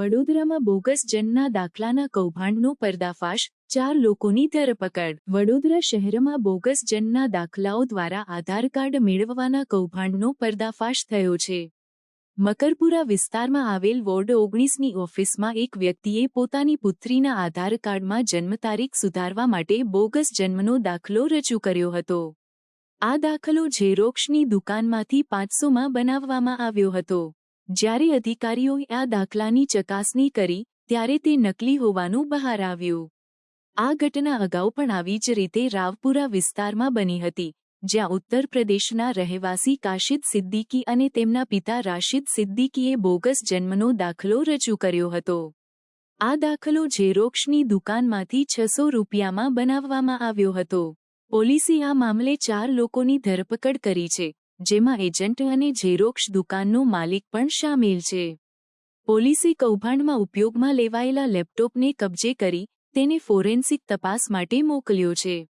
વડોદરામાં બોગસ જનના દાખલાના કૌભાંડનો પર્દાફાશ, ચાર લોકોની ધરપકડ. વડોદરા શહેરમાં બોગસ જનના દાખલાઓ દ્વારા આધાર કાર્ડ મેળવવાના કૌભાંડનો પર્દાફાશ થયો છે. મકરપુરા વિસ્તારમાં આવેલ વોર્ડ ઓગણીસની ઓફિસમાં એક વ્યક્તિએ પોતાની પુત્રીના આધાર કાર્ડમાં જન્મ તારીખ સુધારવા માટે બોગસ જન્મનો દાખલો રજૂ કર્યો હતો. આ દાખલો ઝેરોક્ષની દુકાનમાંથી પાંચસોમાં બનાવવામાં આવ્યો હતો. જ્યારે અધિકારીઓએ આ દાખલાની ચકાસણી કરી, ત્યારે તે નકલી હોવાનું બહાર આવ્યું. આ ઘટના અગાઉ પણ આવી જ રીતે રાવપુરા વિસ્તારમાં બની હતી, જ્યાં ઉત્તર પ્રદેશના રહેવાસી કાશિદ સિદ્દીકી અને તેમના પિતા રાશિદ સિદ્દીકીએ બોગસ જન્મનો દાખલો રજૂ કર્યો હતો. આ દાખલો ઝેરોક્ષની દુકાનમાંથી છસો રૂપિયામાં બનાવવામાં આવ્યો હતો. પોલીસે આ મામલે ચાર લોકોની ધરપકડ કરી છે. જેમાં એજન્ટ અને ઝેરોક્ષ દુકાનનો માલિક પણ સામેલ છે. પોલીસે કૌભાંડમાં ઉપયોગમાં લેવાયેલા લેપટોપને કબજે કરી તેને ફોરેન્સિક તપાસ માટે મોકલ્યો છે.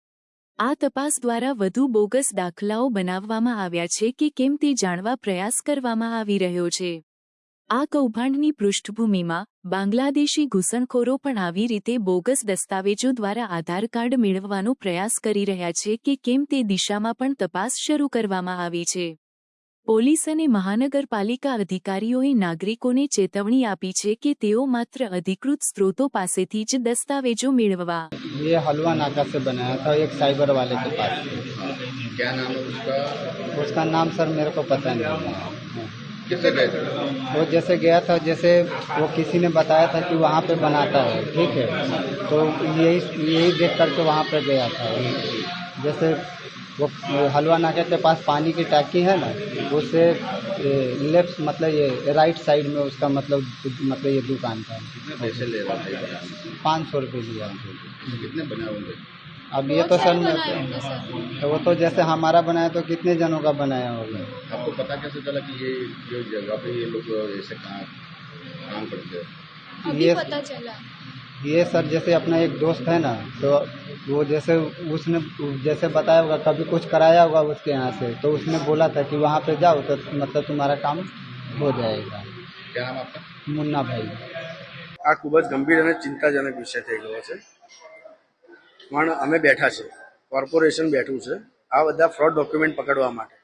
આ તપાસ દ્વારા વધુ બોગસ દાખલાઓ બનાવવામાં આવ્યા છે કે કેમ તે જાણવા પ્રયાસ કરવામાં આવી રહ્યો છે. આ કૌભાંડની પૃષ્ઠભૂમિમાં બાંગ્લાદેશી ઘૂસણખોરો પણ આવી રીતે બોગસ દસ્તાવેજો દ્વારા આધાર કાર્ડ મેળવવાનો પ્રયાસ કરી રહ્યા છે કે કેમ તે દિશામાં પણ તપાસ શરૂ કરવામાં આવી છે પોલીસ અને મહાનગરપાલિકા અધિકારીઓએ નાગરિકોને ચેતવણી આપી છે કે તેઓ માત્ર અધિકૃત સ્ત્રોતો પાસેથી જ દસ્તાવેજો મેળવવા ये हलवा नाका से बनाया था एक साइबर वाले के पास क्या नाम है उसका उसका नाम सर मेरे को पता नहीं है किससे गए थे? वो जैसे गया था जैसे वो किसी ने बताया था कि वहाँ पे बनाता है ठीक है? तो यही यही देख करके वहाँ पे गया था। जैसे वो हलवा नाके के पास पानी की टैंकी है ना उससे लेफ़्ट मतलब ये राइट साइड में उसका मतलब मतलब ये दुकान था। पैसे ले रहा था? पाँच सौ रुपये लिया। कितने बने होंगे? अब ये तो सर मैं- वो तो जैसे हमारा बनाया तो कितने जनों का बनाया होगा आपको पता कैसे चला कि ये जो जगह पे ये लोग ऐसे काम काम करते हैं अभी ये पता चला ये सर जैसे अपना एक दोस्त है ना तो वो जैसे उसने जैसे बताया होगा कभी कुछ कराया होगा उसके यहाँ से तो उसने बोला था कि वहाँ पे जाओ तो मतलब तुम्हारा काम हो जाएगा क्या नाम आपका मुन्ना भाई આ ખૂબ જ ગંભીર અને ચિંતાજનક વિષય થઈ ગયો છે પણ અમે બેઠા છે. કોર્પોરેશન બેઠું છે. આ બધા ફ્રોડ ડોક્યુમેન્ટ પકડવા માટે.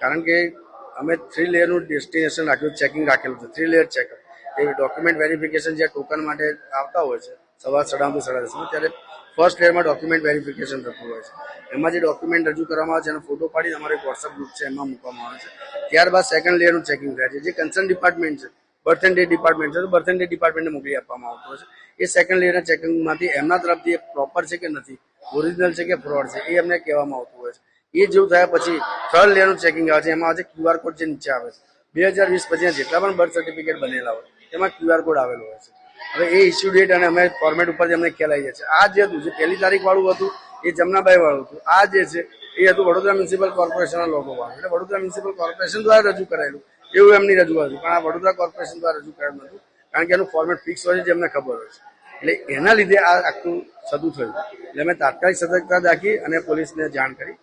કારણ કે અમે થ્રી લેયરનું ડેસ્ટિનેશન રાખ્યું ચેકિંગ રાખેલું છે. થ્રી લેયર ચેક એ ડોક્યુમેન્ટ વેરિફિકેશન જે ટોકન માટે આવતા હોય છે સવાર સડામથી સાડા દસમાં, ત્યારે ફર્સ્ટ લેયરમાં ડોક્યુમેન્ટ વેરિફિકેશન થતું હોય છે. એમાં જે ડોક્યુમેન્ટ રજૂ કરવામાં આવે છે, એનો ફોટો પાડી અમારો એક વોટ્સઅપ ગ્રુપ છે, એમાં મૂકવામાં આવે છે. ત્યારબાદ સેકન્ડ લેયરનું ચેકિંગ થાય છે. જે કન્સર્ન ડિપાર્ટમેન્ટ છે બર્થ એન્ડ ડે ડિપાર્ટમેન્ટ છે. તો બર્થ એન્ડ ડે ડિપાર્ટમેન્ટને મોકલી આપવામાં આવતો છે એ સેકન્ડ લેયરના ચેકિંગમાંથી એમના તરફથી પ્રોપર છે કે નથી? ઓરિજિનલ છે કે ફ્રોડ છે? એ એમને કહેવામાં આવતું હોય છે. એ જેવું થયા પછી થર્ડ લેયરનું ચેકિંગ આવે છે. એમાં છે ક્યુઆર કોડ જે નીચે આવે છે. બે હજાર વીસ પછી જેટલા પણ બર્થ સર્ટિફિકેટ બનેલા હોય. તેમાં ક્યુઆર કોડ આવેલો હોય છે. હવે એ ઇસ્યુ ડેટ અને અમે ફોર્મેટ ઉપર અમને આવી જાય છે. આ જે હતું, જે પહેલી તારીખ વાળું હતું, એ જમનાબાઈ વાળું હતું. આ જે છે, એ હતું વડોદરા મ્યુનિસિપલ કોર્પોરેશનના લોકો વાળું. એટલે વડોદરા મ્યુનિસિપલ કોર્પોરેશન દ્વારા રજૂ કરાયેલું. એવું એમની રજૂઆત હતી. પણ આ વડોદરા કોર્પોરેશન દ્વારા રજૂ કરેલ નતું કારણ કે એનું ફોર્મેટ ફિક્સ હોય છે જે અમને ખબર હોય છે. એટલે એના લીધે આ આખું સદું થયું. એટલે અમે તાત્કાલિક સતર્કતા રાખી અને પોલીસને જાણ કરી.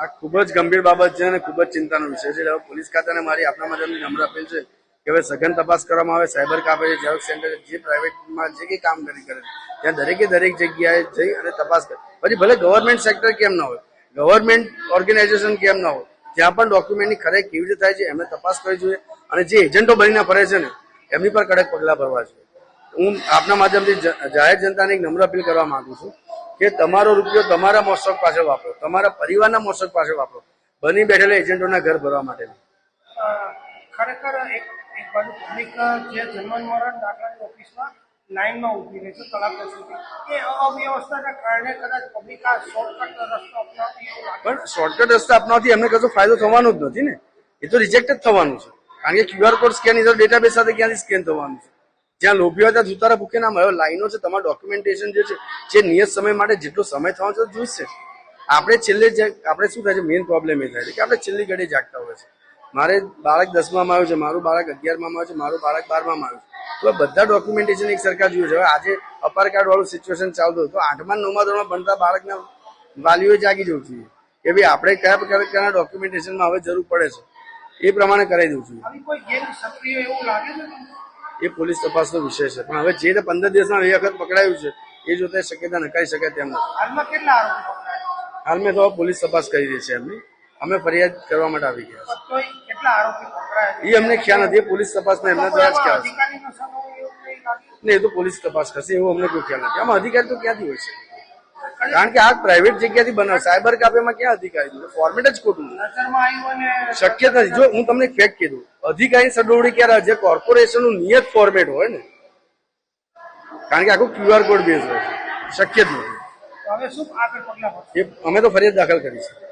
આ ખૂબ જ ગંભીર બાબત છે અને ખૂબ જ ચિંતાનો વિષય છે. પોલીસ ખાતાને મારી આપણા માટે નમ્ર અપીલ છે કે હવે સઘન તપાસ કરવામાં આવે, સાયબર કાફે જેરોક્સ સેન્ટર, જે પ્રાઇવેટમાં જે કંઈ કામગીરી કરે ત્યાં દરેકે દરેક જગ્યાએ જઈ અને તપાસ કરે. પછી ભલે ગવર્મેન્ટ સેક્ટર કેમ ન હોય, ગવર્મેન્ટ ઓર્ગેનાઇઝેશન કેમ ન હોય ત્યાં પણ ડોક્યુમેન્ટની ખરેખ કેવી રીતે થાય છે, એમને તપાસ કરવી જોઈએ અને જે એજન્ટો બનીને ફરે છે ને, એમની પર કડક પગલાં ભરવા જોઈએ. હું આપના માધ્યમથી જાહેર જનતાને એક નમ્ર અપીલ કરવા માંગુ છું કે તમારો રૂપિયો તમારા મોસક પાછળ વાપરો, તમારા પરિવારના મોસક પાછળ વાપરો, બની બેઠેલા એજન્ટોના ઘર ભરવા માટે ખરેખર એક એક બાજુ પબ્લિક જે જન્મન મરણ દાખલાની ઓફિસમાં લાઇનમાં ઊભી રહે છે કલાકો સુધી. એ અવ્યવસ્થાના કારણે કદાચ પબ્લિક આ શોર્ટકટ રસ્તો અપનાવતી એવું લાગે. પણ શોર્ટકટ રસ્તા અપનાવતી એમને કશો ફાયદો થવાનો જ નથી ને. એ તો રિજેક્ટ જ થવાનું છે. કારણ કે ક્યુઆર કોડ સ્કેન ઇઝર તો ડેટાબેઝ સાથે ક્યાંથી સ્કેન થવાનું છે? જ્યાં લોભી હોય ત્યાં સુતારા ભૂખે ના મળે. લાઈનો છે, તમારા ડોક્યુમેન્ટેશન જે છે, જે નિયત સમય માટે જેટલો સમય થવાનો છે જોઈશે. આપણે છેલ્લે આપણે શું થાય છે મેઇન પ્રોબ્લેમ એ થાય છે કે આપણે છેલ્લી ઘડી જાગતા હોય છે મારે બાળક દસમામાં આવ્યું છે મારું બાળક અગિયારમાં આવ્યું છે મારું બાળક બારમાં આવ્યું છે. તો બધા ડોક્યુમેન્ટેશન એક સરકાર જોઈએ છે. હવે આજે અપાર કાર્ડ વાળું સિચ્યુએશન ચાલતું હતું. તો આઠમા નવમા ધોરણમાં ભણતા બાળકના વાલીઓ જાગી જવું જોઈએ. કે ભાઈ આપણે કયા પ્રકારના ડોક્યુમેન્ટેશનમાં હવે જરૂર પડે છે. એ પ્રમાણે કરાવી દઉં છું એ પોલીસ તપાસનો વિષય છે. પણ હવે જે પંદર દિવસમાં એ વખત પકડાયું છે એ જોતા શક્યતા નકારી શકાય તેમ નથી. હાલમાં કેટલા આરોપી તો પોલીસ તપાસ કરી રહી છે એમની. અમે ફરિયાદ કરવા માટે આવી ગયા કેટલા આરોપી પકડાયા એ અમને ખ્યાલ નથી. પોલીસ તપાસમાં એમના દ્વારા જ ખ્યાલ છે. ને એ તો પોલીસ તપાસ કરશે. એવું અમને કોઈ ખ્યાલ નથી. આમાં અધિકારી તો ક્યાંથી હોય છે કારણ કે આ પ્રાઇવેટ જગ્યાથી બનાવે. સાયબર કાફેમાં ક્યાં અધિકારી ફોર્મેટ જ ખોટું શક્ય નથી. જો હું તમને ફેક કીધું. અધિકારી સડોવડી ક્યારે? જે કોર્પોરેશનનું નિયત ફોર્મેટ હોય ને કારણ કે આખું ક્યુઆર કોડ બેઝ હોય છે. શક્ય જ નથી. એ અમે તો ફરિયાદ દાખલ કરી છે.